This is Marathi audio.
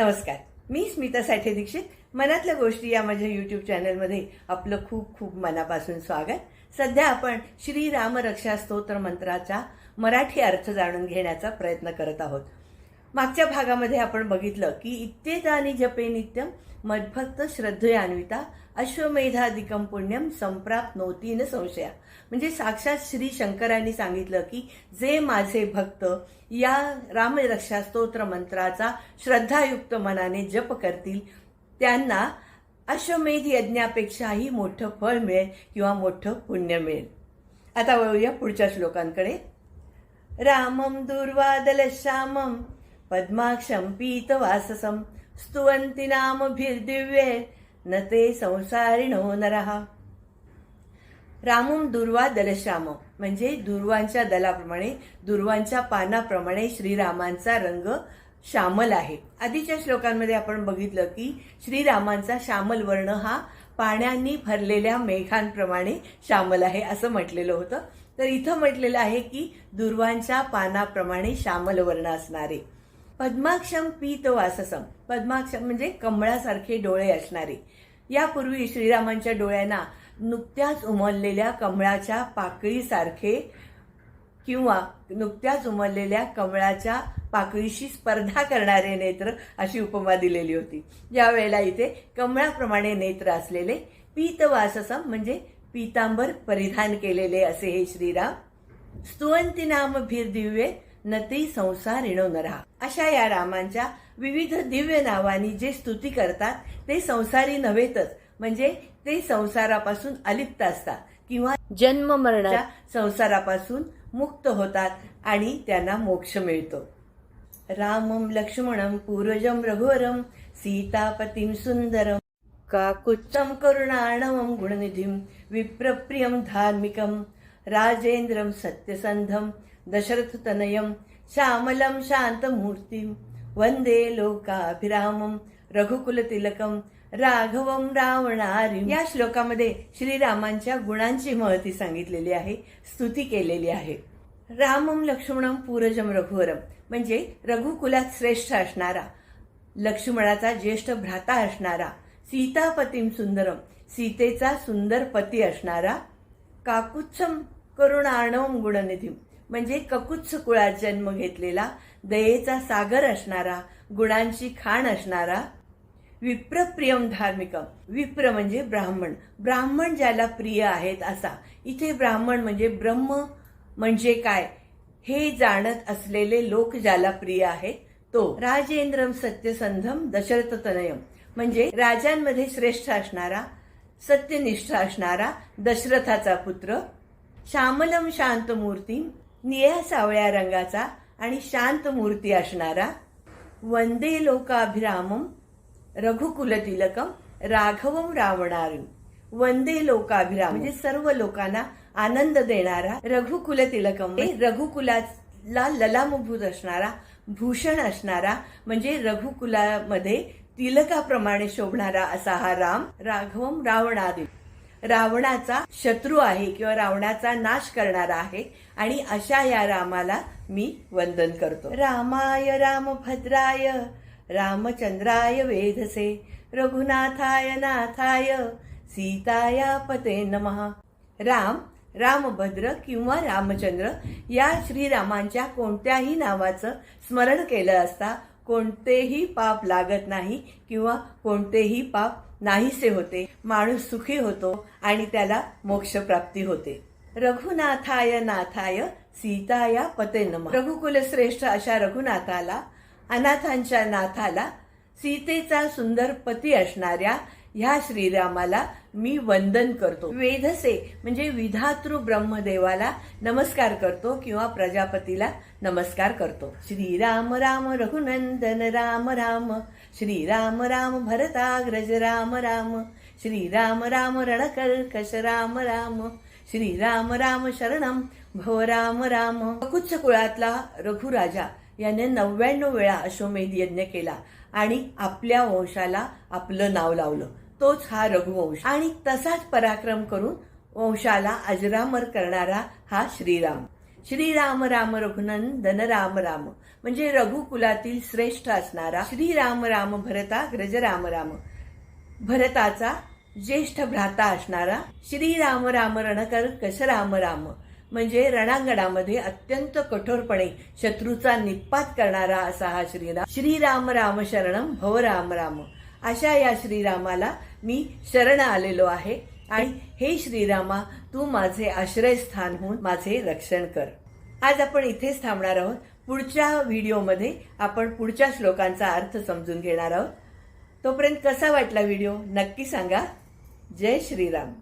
नमस्कार. मी स्मिता साठे दीक्षित. मनातल्या गोष्टी या माझ्या यूट्यूब चॅनलमध्ये आपलं खूप खूप मनापासून स्वागत. सध्या आपण श्री राम रक्षा स्तोत्र मंत्राचा मराठी अर्थ जाणून घेण्याचा प्रयत्न करत आहोत. मागच्या भागामध्ये आपण बघितलं की इत्येतानी जपे नित्यम मदभक्त श्रद्धयान्विता अश्वमेधाधिकम पुण्यम संप्राप्त नव्हती न संशया. म्हणजे साक्षात श्री शंकरांनी सांगितलं की जे माझे भक्त या रामरक्षा स्तोत्र मंत्राचा श्रद्धायुक्त मनाने जप करतील त्यांना अश्वमेध यज्ञापेक्षाही मोठं फळ मिळेल किंवा मोठं पुण्य मिळेल. आता वळूया पुढच्या श्लोकांकडे. रामं दुर्वादल श्यामम पद्माक्षं पीतवाससं स्तुवन्ति नामभिर्दिव्ये न ते संसारिणो नरः. रामम दुर्वा दलश्याम. म्हणजे दुर्वांच्या दलाप्रमाणे दुर्वांच्या पानाप्रमाणे श्रीरामांचा रंग श्यामल आहे. आधीच्या श्लोकांमध्ये आपण बघितलं की श्रीरामांचा श्यामल वर्ण हा पाण्याने भरलेल्या मेघांप्रमाणे श्यामल आहे असं म्हटलेलं होतं. तर इथं म्हटलेलं आहे की दुर्वांच्या पानाप्रमाणे श्यामल वर्ण असणारे. पद्माक्षम पीत वाससम. पद्माक्षम म्हणजे कमळासारखे डोळे असणारे. यापूर्वी श्रीरामांच्या डोळ्यांना नुकत्याच उमललेल्या कमळाच्या पाकळीसारखे किंवा नुकत्याच उमललेल्या कमळाच्या पाकळीशी स्पर्धा करणारे नेत्र अशी उपमा दिलेली होती. यावेळेला इथे कमळाप्रमाणे नेत्र असलेले पीतवाससम म्हणजे पीतांबर परिधान केलेले असे हे श्रीराम. स्तुवंती नाम भीर दिव्ये नती संसार इणो नरा अशा या रामांच्या विविध दिव्य नावांनी जे स्तुती करतात ते संसारी नव्हेतच. म्हणजे ते संसारापासून अलिप्त असतात किंवा जन्म मरणाच्या संसारापासून मुक्त होतात आणि त्यांना मोक्ष मिळतो. रामम लक्ष्मणम पूर्वजम रघुवरम सीतापतीम सुंदरम काकुच्चम करुणाणवम गुणनिधिम विप्रप्रियम धार्मिकम राजेंद्रम सत्यसंधम दशरथतनयम श्यामलं शांतमूर्तिं वंदे लोकाभिरामम रघुकुलतिलकम राघवम रावणारी. या श्लोकामध्ये श्रीरामांच्या गुणांची महती सांगितलेली आहे स्तुती केलेली आहे. रामम लक्ष्मणम पूरजम रघुवरम म्हणजे रघुकुलात श्रेष्ठ असणारा लक्ष्मणाचा ज्येष्ठ भ्राता असणारा सीतापतीम सुंदरम सीतेचा सुंदर पती असणारा काकुत्सम करुणाणवम गुणनिधीम म्हणजे ककुत्स कुळात जन्म घेतलेला दयेचा सागर असणारा गुणांची खाण असणारा विप्रप्रियम धार्मिकम. विप्र म्हणजे ब्राह्मण. ब्राह्मण ज्याला प्रिय आहेत असा. इथे ब्राह्मण म्हणजे ब्रह्म म्हणजे काय? हे जाणत असलेले लोक ज्याला प्रिय आहेत तो. राजेंद्रम सत्यसंधम दशरथ तनयम म्हणजे राजांमध्ये श्रेष्ठ असणारा सत्यनिष्ठ असणारा दशरथाचा पुत्र. श्यामलम शांत मूर्ती निळ्या सावळ्या रंगाचा आणि शांत मूर्ती असणारा वंदे लोकाभिरामम रघुकुल तिलकम राघवम रावणारी. वंदे लोकाभिराम म्हणजे सर्व लोकांना आनंद देणारा रघुकुल तिलकम. हे रघुकुलाला ललामभूत असणारा भूषण असणारा म्हणजे रघुकुलामध्ये तिलकाप्रमाणे शोभणारा असा हा राम राघवम रावणारी. रावणाचा शत्रू आहे किंवा रावणाचा नाश करणारा आहे आणि अशा या रामाला मी वंदन करतो. रामाय रामभद्राय रामचंद्राय वेधसे रघुनाथाय नाथाय सीताया पते नमः. राम रामभद्र किंवा रामचंद्र या श्रीरामांच्या कोणत्याही नावाचं स्मरण केलं असता कोणतेही पाप लागत नाही किंवा कोणतेही पाप नाहीसे होते. माणूस सुखी होतो आणि त्याला मोक्षप्राप्ती होते. रघुनाथाय नाथाय सीताया पते नम. रघुकुल श्रेष्ठ अशा रघुनाथाला अनाथांच्या नाथाला सीतेचा सुंदर पती असणाऱ्या ह्या श्रीरामाला मी वंदन करतो. वेधसे म्हणजे विधातृ ब्रह्मदेवाला नमस्कार करतो किंवा प्रजापतीला नमस्कार करतो. श्रीराम राम रघुनंदन राम राम. श्रीराम राम भरताग्रज राम राम. श्रीराम राम रणकर्कश राम राम. श्रीराम राम शरणम भव राम राम. कुच्छ कुळातला रघुराजा याने नव्याण्णव वेळा अश्वमेध यज्ञ केला आणि आपल्या वंशाला आपलं नाव लावलं. तोच हा रघुवंश. आणि तसाच पराक्रम करून वंशाला अजरामर करणारा हा श्रीराम. श्रीराम राम रघुनंदन राम राम. म्हणजे रघुकुलातील श्रेष्ठ असणारा श्रीराम राम भरता ग्रज राम राम. भरताचा ज्येष्ठ भ्राता असणारा श्रीराम राम रणकर कस राम राम. म्हणजे रणांगणामध्ये अत्यंत कठोरपणे शत्रूचा निपात करणारा असा हा श्रीराम. श्रीराम राम शरणम भव राम राम. अशा या श्रीरामाला मी शरण आलेलो आहे आणि हे श्रीरामा तू माझे आश्रयस्थान होऊन माझे रक्षण कर. आज आपण इथेच थांबणार आहोत. पुढच्या व्हिडिओमध्ये आपण पुढच्या श्लोकांचा अर्थ समजून घेणार आहोत. तोपर्यंत कसा वाटला व्हिडिओ? नक्की सांगा. जय श्रीराम.